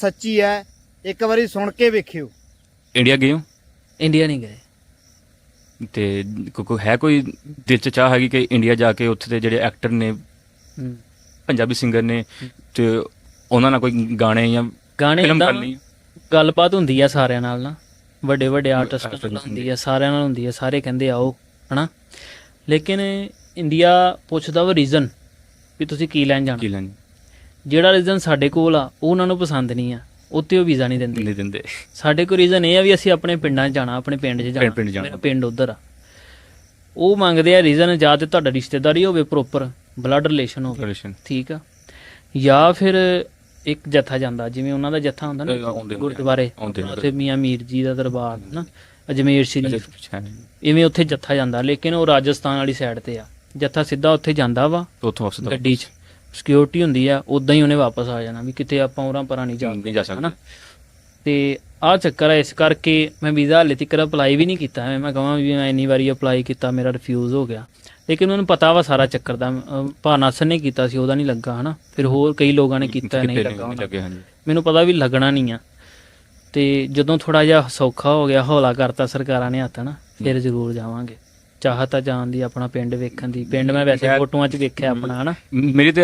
ਸੱਚੀ ਹੈ ਇੱਕ ਵਾਰੀ ਸੁਣ ਕੇ ਵੇਖਿਓ। ਇੰਡੀਆ ਗਏ ਹੋ? ਇੰਡੀਆ ਨਹੀਂ ਗਏ। ਤੇ ਕੋ- ਕੋਈ ਹੈ ਕੋਈ ਦਿਲ ਚ ਚਾਹ ਹੈਗੀ ਕਿ ਇੰਡੀਆ ਜਾ ਕੇ ਉੱਥੇ ਦੇ ਜਿਹੜੇ ਐਕਟਰ ਨੇ ਹੂੰ। ਪੰਜਾਬੀ ਸਿੰਗਰ ਨੇ ਤੇ ਉਹਨਾਂ ਨਾਲ ਕੋਈ ਗਾਣੇ ਜਾਂ ਗਾਣੇ ਫਿਲਮ ਏਦਾਂ ਕਰਨੀ ਗੱਲਬਾਤ ਹੁੰਦੀ ਆ ਸਾਰਿਆਂ ਨਾਲ ਨਾ। ਵੱਡੇ ਵੱਡੇ ਆਰਟਿਸਟ artist ਨਾਲ ਹੁੰਦੀ ਆ। ਸਾਰਿਆਂ ਨਾਲ ਹੁੰਦੀ ਆ ਸਾਰੇ ਕਹਿੰਦੇ ਆਓ ਹਨਾ? ਲੇਕਿਨ ਇੰਡੀਆ ਪੁੱਛਦਾ ਵਾ ਰੀਜ਼ਨ ਵੀ ਤੁਸੀਂ ਕੀ ਲੈਣ ਜਾਣਾ। ਕੀ ਲੈਣ ਜਿਹੜਾ ਰੀਜ਼ਨ ਸਾਡੇ ਕੋਲ ਆ ਉਹ ਉਹਨਾਂ ਨੂੰ ਪਸੰਦ ਨਹੀਂ ਆ ਉੱਤੇ ਉਹ ਵੀਜ਼ਾ ਨਹੀਂ ਦਿੰਦੇ। ਨਹੀਂ ਦਿੰਦੇ। ਸਾਡੇ ਕੋਲ ਰੀਜ਼ਨ ਇਹ ਆ ਵੀ ਅਸੀਂ ਆਪਣੇ ਪਿੰਡਾਂ 'ਚ ਜਾਣਾ ਆਪਣੇ ਪਿੰਡ 'ਚ ਜਾਣਾ। ਮੇਰਾ ਪਿੰਡ ਉਧਰ ਆ। ਉਹ ਮੰਗਦੇ ਆ ਰੀਜ਼ਨ ਜਾਂ ਤੇ ਤੁਹਾਡਾ ਰਿਸ਼ਤੇਦਾਰੀ ਹੋਵੇ ਪ੍ਰੋਪਰ ਬਲੱਡ ਰਿਲੇਸ਼ਨ ਹੋਵੇ। ਠੀਕ ਆ। ਜਾਂ ਫਿਰ ਇੱਕ ਜੱਥਾ ਜਾਂਦਾ ਜਿਵੇਂ ਉਹਨਾਂ ਦਾ ਜੱਥਾ ਹੁੰਦਾ ਨਾ। ਗੁਰਦੁਆਰੇ। ਉੱਥੇ ਮੀਆਂ ਮੀਰ ਜੀ ਦਾ ਦਰਬਾਰ ਨਾ ਅਜਮੇਰ ਸ਼ਰੀਫ ਇਵੇਂ ਉੱਥੇ ਜੱਥਾ ਜਾਂਦਾ ਲੇਕਿਨ ਉਹ ਰਾਜਸਥਾਨ ਵਾਲੀ ਸਾਈਡ ਤੇ ਆ। ਜੱਥਾ ਸਿੱਧਾ ਉੱਥੇ ਜਾਂਦਾ ਵਾ ਉੱਥੋਂ ਵਾਪਸ ਗੱਡੀ 'ਚ। ਸਿਕਿਉਰਿਟੀ ਹੁੰਦੀ ਆ ਉਦਾਂ ਹੀ ਉਹਨੇ ਵਾਪਸ ਆ ਜਾਣਾ ਵੀ ਕਿਤੇ ਆਪਾਂ ਉਰਾਂ ਪਰਾਂ ਨਹੀਂ ਜਾ ਨਹੀਂ ਜਾ ਸਕਦੇ। ਹਨਾ? ਤੇ ਆਹ ਚੱਕਰ ਹੈ ਇਸ ਕਰਕੇ ਮੈਂ ਵੀਜ਼ਾ ਹਲੇ ਤੱਕ ਅਪਲਾਈ ਵੀ ਨਹੀਂ ਕੀਤਾ। ਮੈਂ ਕਹਾਂ ਵੀ ਮੈਂ ਇੰਨੀ ਵਾਰੀ ਅਪਲਾਈ ਕੀਤਾ ਮੇਰਾ ਰਿਫਿਊਜ਼ ਹੋ ਗਿਆ। ਲੇਕਿਨ ਮੈਨੂੰ ਪਤਾ ਵਾ ਸਾਰਾ ਚੱਕਰ ਦਾ ਭਾਨਾਸਨ ਨੇ ਕੀਤਾ ਸੀ ਉਹਦਾ ਨਹੀਂ ਲੱਗਾ ਹਨਾ? ਫਿਰ ਹੋਰ ਕਈ ਲੋਕਾਂ ਨੇ ਕੀਤਾ ਨਹੀਂ ਲੱਗਾ ਉਹਨਾਂ ਮੈਨੂੰ ਪਤਾ ਵੀ ਲੱਗਣਾ ਨਹੀਂ ਆ। ਤੇ ਜਦੋਂ ਥੋੜਾ ਜਿਹਾ ਸੌਖਾ ਹੋ ਗਿਆ ਹੌਲਾ ਕਰਤਾ ਸਰਕਾਰਾਂ ਨੇ ਹੱਥ ਨਾ ਫਿਰ ਜ਼ਰੂਰ ਜਾਵਾਂਗੇ। ਚਾਹਤ ਆ ਜਾਣ ਦੀ ਆਪਣਾ ਪਿੰਡ ਵੇਖਣ ਦੀ। ਪਿੰਡ ਮੈਂ ਵੈਸੇ ਫੋਟੋਆਂ 'ਚ ਵੇਖਿਆ ਆਪਣਾ ਹਨਾ? ਮੇਰੀ ਤੇ